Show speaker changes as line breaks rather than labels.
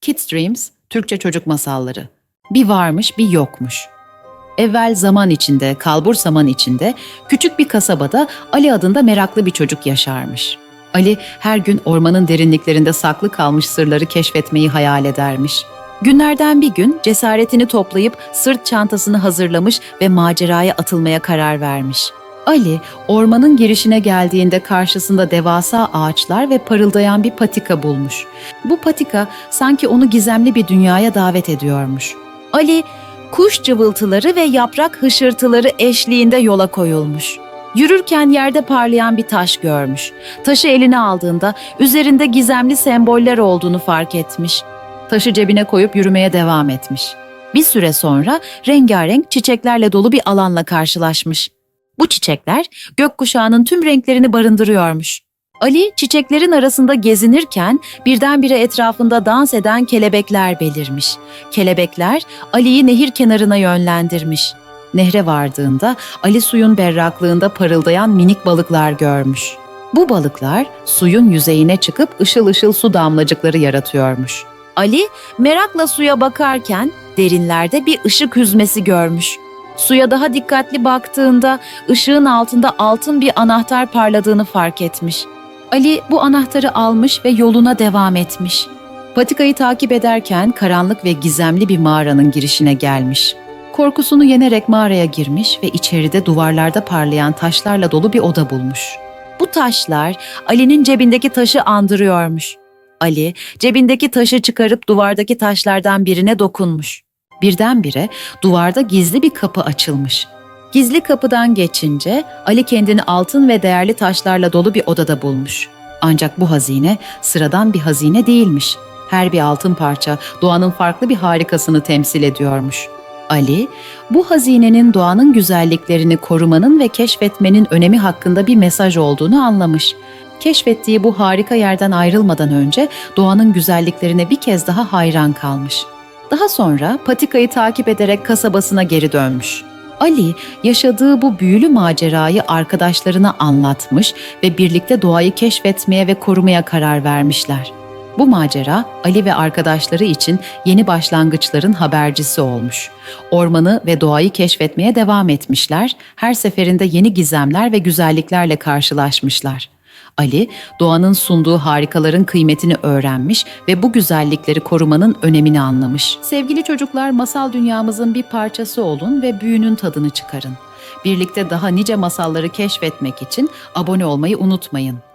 Kids Dreams, Türkçe çocuk masalları. Bir varmış, bir yokmuş. Evvel zaman içinde, kalbur zaman içinde, küçük bir kasabada Ali adında meraklı bir çocuk yaşarmış. Ali her gün ormanın derinliklerinde saklı kalmış sırları keşfetmeyi hayal edermiş. Günlerden bir gün cesaretini toplayıp sırt çantasını hazırlamış ve maceraya atılmaya karar vermiş. Ali, ormanın girişine geldiğinde karşısında devasa ağaçlar ve parıldayan bir patika bulmuş. Bu patika sanki onu gizemli bir dünyaya davet ediyormuş. Ali, kuş cıvıltıları ve yaprak hışırtıları eşliğinde yola koyulmuş. Yürürken yerde parlayan bir taş görmüş. Taşı eline aldığında üzerinde gizemli semboller olduğunu fark etmiş. Taşı cebine koyup yürümeye devam etmiş. Bir süre sonra rengarenk çiçeklerle dolu bir alanla karşılaşmış. Bu çiçekler gökkuşağının tüm renklerini barındırıyormuş. Ali çiçeklerin arasında gezinirken birdenbire etrafında dans eden kelebekler belirmiş. Kelebekler Ali'yi nehir kenarına yönlendirmiş. Nehre vardığında Ali suyun berraklığında parıldayan minik balıklar görmüş. Bu balıklar suyun yüzeyine çıkıp ışıl ışıl su damlacıkları yaratıyormuş. Ali merakla suya bakarken derinlerde bir ışık hüzmesi görmüş. Suya daha dikkatli baktığında ışığın altında altın bir anahtar parladığını fark etmiş. Ali bu anahtarı almış ve yoluna devam etmiş. Patikayı takip ederken karanlık ve gizemli bir mağaranın girişine gelmiş. Korkusunu yenerek mağaraya girmiş ve içeride duvarlarda parlayan taşlarla dolu bir oda bulmuş. Bu taşlar Ali'nin cebindeki taşı andırıyormuş. Ali cebindeki taşı çıkarıp duvardaki taşlardan birine dokunmuş. Birdenbire duvarda gizli bir kapı açılmış. Gizli kapıdan geçince Ali kendini altın ve değerli taşlarla dolu bir odada bulmuş. Ancak bu hazine sıradan bir hazine değilmiş. Her bir altın parça doğanın farklı bir harikasını temsil ediyormuş. Ali, bu hazinenin doğanın güzelliklerini korumanın ve keşfetmenin önemi hakkında bir mesaj olduğunu anlamış. Keşfettiği bu harika yerden ayrılmadan önce doğanın güzelliklerine bir kez daha hayran kalmış. Daha sonra patikayı takip ederek kasabasına geri dönmüş. Ali yaşadığı bu büyülü macerayı arkadaşlarına anlatmış ve birlikte doğayı keşfetmeye ve korumaya karar vermişler. Bu macera Ali ve arkadaşları için yeni başlangıçların habercisi olmuş. Ormanı ve doğayı keşfetmeye devam etmişler. Her seferinde yeni gizemler ve güzelliklerle karşılaşmışlar. Ali, doğanın sunduğu harikaların kıymetini öğrenmiş ve bu güzellikleri korumanın önemini anlamış. Sevgili çocuklar, masal dünyamızın bir parçası olun ve büyünün tadını çıkarın. Birlikte daha nice masalları keşfetmek için abone olmayı unutmayın.